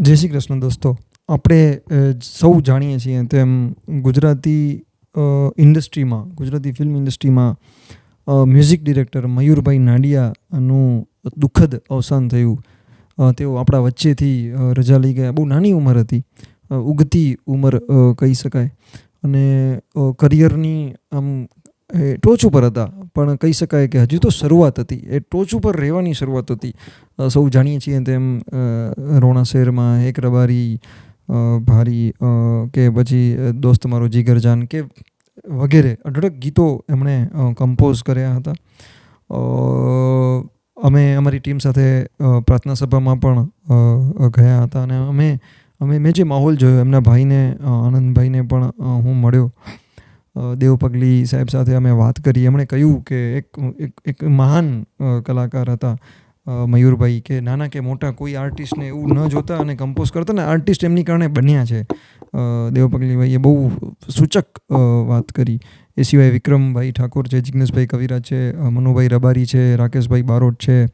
જય શ્રી કૃષ્ણ દોસ્તો. આપણે સૌ જાણીએ છીએ તેમ ગુજરાતી ઇન્ડસ્ટ્રીમાં, ગુજરાતી ફિલ્મ ઇન્ડસ્ટ્રીમાં મ્યુઝિક ડિરેક્ટર મયુરભાઈ નાડિયાનું દુઃખદ અવસાન થયું. તેઓ આપણા વચ્ચેથી રજા લઈ ગયા. બહુ નાની ઉંમર હતી. ઉગતી ઉંમર કહી શકાય. અને કરિયરની આમ ટોચ ઉપર હતા. પણ કહી શકાય કે હજુ તો શરૂઆત હતી. એ ટોચ ઉપર રહેવાની શરૂઆત હતી. સૌ જાણીએ છીએ તેમ રોણા શહેરમાં એક રબારી ભારી કે પછી દોસ્ત મારો જીગરજાન કે વગેરે અઢળક ગીતો એમણે કમ્પોઝ કર્યા હતા. અમે અમારી ટીમ સાથે પ્રાર્થના સભામાં પણ ગયા હતા અને અમે અમે મેં જે માહોલ જોયો, એમના ભાઈને આનંદભાઈને પણ હું મળ્યો. અ, દેવ પગલી સાહેબ સાથે અમે વાત કરી. એમણે કહ્યું કે એક એક એક મહાન કલાકાર હતા મયુરભાઈ કે નાના કે મોટા કોઈ આર્ટિસ્ટને એવું ન જોતા અને કમ્પોઝ કરતા ને આર્ટિસ્ટ એમની કારણે બન્યા છે. દેવપગલીભાઈએ દેવ બહુ સૂચક વાત કરી. એ સિવાય વિક્રમભાઈ ઠાકોર છે જિજ્ઞેશભાઈ કવિરાજ છે મનુભાઈ રબારી છે રાકેશભાઈ બારોટ છે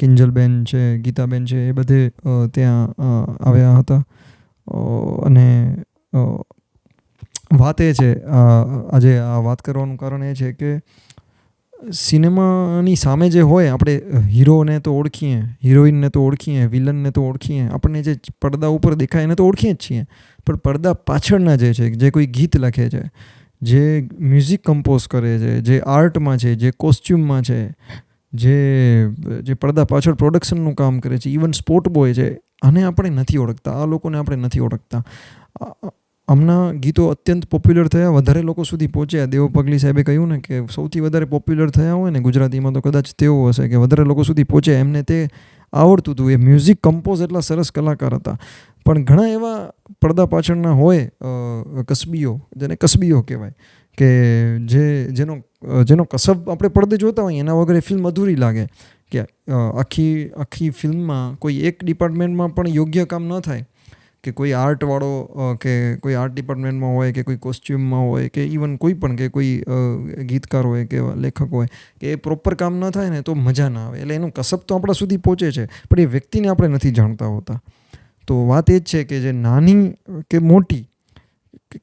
કિંજલબેન છે ગીતાબેન છે એ બધે ત્યાં આવ્યા હતા. અને વાત એ છે આજે આ વાત કરવાનું કારણ એ છે કે સિનેમાની સામે જે હોય, આપણે હીરોને તો ઓળખીએ, હિરોઈનને તો ઓળખીએ, વિલનને તો ઓળખીએ, આપણને જે પડદા ઉપર દેખાય એને તો ઓળખીએ જ છીએ. પણ પડદા પાછળના જે છે, જે કોઈ ગીત લખે છે, જે મ્યુઝિક કમ્પોઝ કરે છે, જે આર્ટમાં છે, જે કોસ્ચ્યુમમાં છે, જે જે પડદા પાછળ પ્રોડક્શનનું કામ કરે છે, ઇવન સ્પોર્ટ બોય છે, આને આપણે નથી ઓળખતા, આ લોકોને આપણે નથી ઓળખતા. હમણાં ગીતો અત્યંત પોપ્યુલર થયા. વધારે લોકો સુધી પહોંચ્યા. દેવ પગલી સાહેબે કહ્યું ને કે સૌથી વધારે પોપ્યુલર થયા હોય ને ગુજરાતીમાં તો કદાચ તેઓ હશે કે વધારે લોકો સુધી પહોંચ્યા એમને તે આવડતું હતું. એ મ્યુઝિક કમ્પોઝ એટલા સરસ કલાકાર હતા. પણ ઘણા એવા પડદા પાછળના હોય કસબીઓ, જેને કસબીઓ કહેવાય, કે જે, જેનો જેનો કસબ આપણે પડદે જોતા હોઈએ, એના વગર એ ફિલ્મ અધૂરી લાગે. કે આખી આખી ફિલ્મમાં કોઈ એક ડિપાર્ટમેન્ટમાં પણ યોગ્ય કામ ન થાય. કે કોઈ આર્ટવાળો કે કોઈ આર્ટ ડિપાર્ટમેન્ટમાં હોય કે કોઈ કોસ્ચ્યુમમાં હોય કે ઇવન કોઈ પણ કે કોઈ ગીતકાર હોય કે લેખક હોય કે એ પ્રોપર કામ ન થાય ને તો મજા ના આવે. એટલે એનું કસબ તો આપણા સુધી પહોંચે છે, પણ એ વ્યક્તિને આપણે નથી જાણતા હોતા. તો વાત એ જ છે કે જે નાની કે મોટી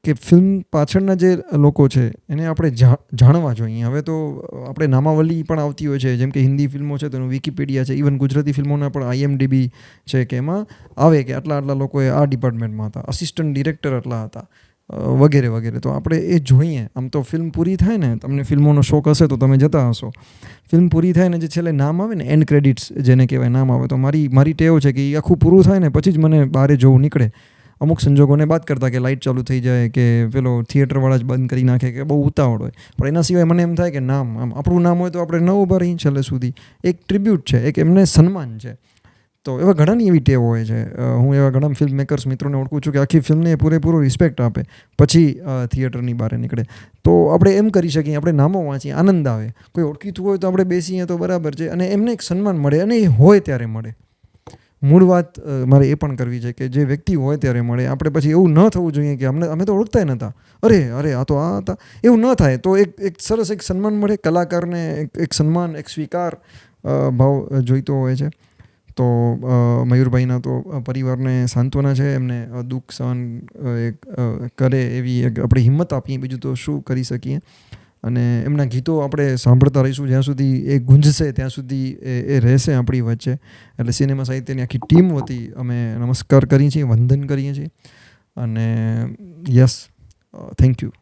કે- ફિલ્મ પાછળના જે લોકો છે, એને આપણે જાણવા જોઈએ. હવે તો આપણે નામાવલી પણ આવતી હોય છે. જેમ કે હિન્દી ફિલ્મો છે, તેનું વિકીપીડિયા છે ઇવન ગુજરાતી ફિલ્મોના પણ આઈએમડીબી છે કે એમાં આવે કે આટલા આટલા લોકોએ આ ડિપાર્ટમેન્ટમાં હતા અસિસ્ટન્ટ ડિરેક્ટર આટલા હતા વગેરે વગેરે. તો આપણે એ જોઈએ. આમ તો ફિલ્મ પૂરી થાય ને, તમને ફિલ્મોનો શોખ હશે તો તમે જતા હશો. ફિલ્મ પૂરી થાય ને જે છેલ્લે નામ આવે ને એન્ડ ક્રેડિટ્સ જેને કહેવાય નામ આવે, તો મારી મારી ટેવ છે કે એ આખું પૂરું થાય ને, પછી જ મને બહારે જોવું નીકળે. અમુક સંજોગોને બાદ કરતાં કે લાઇટ ચાલુ થઈ જાય કે પેલો થિયેટરવાળા જ બંધ કરી નાખે કે બહુ ઉતાવળ હોય. પણ એના સિવાય મને એમ થાય કે નામ, આમ આપણું નામ હોય તો આપણે ન ઊભા રહીએ છેલ્લે સુધી. એક ટ્રિબ્યુટ છે, એક એમને સન્માન છે. તો એવા ઘણાની એવી ટેવ હોય છે. હું એવા ઘણા ફિલ્મ મેકર્સ મિત્રોને ઓળખું છું કે આખી ફિલ્મને પૂરેપૂરો રિસ્પેક્ટ આપે. પછી થિયેટરની બહાર નીકળે. તો આપણે એમ કરી શકીએ, આપણે નામો વાંચીએ, આનંદ આવે. કોઈ ઓળખીતું હોય તો આપણે બેસીએ તો બરાબર છે અને એમને એક સન્માન મળે અને એ હોય ત્યારે મળે. મૂળ વાત મારે એ પણ કરવી છે કે જે વ્યક્તિ હોય ત્યારે મળે. આપણે પછી એવું ન થવું જોઈએ કે અમને, અમે તો ઓળખતા નહોતા અરે અરે, આ તો આ હતા. એવું ન થાય. તો એક એક સરસ એક સન્માન મળે. કલાકારને એક એક સન્માન, એક સ્વીકાર ભાવ જોઈતો હોય છે. તો મયુરભાઈના તો પરિવારને સાંત્વના છે. એમને દુઃખ સહન એક કરે એવી એક આપણે હિંમત આપીએ. બીજું તો શું કરી શકીએ? અને એમના ગીતો આપણે સાંભળતા રહીશું જ્યાં સુધી એ ગુંજશે, ત્યાં સુધી એ એ રહેશે આપણી વચ્ચે. એટલે સિનેમા સાહિત્યની આખી ટીમ વતી અમે નમસ્કાર કરીએ છીએ, વંદન કરીએ છીએ. અને યસ થેન્ક યુ.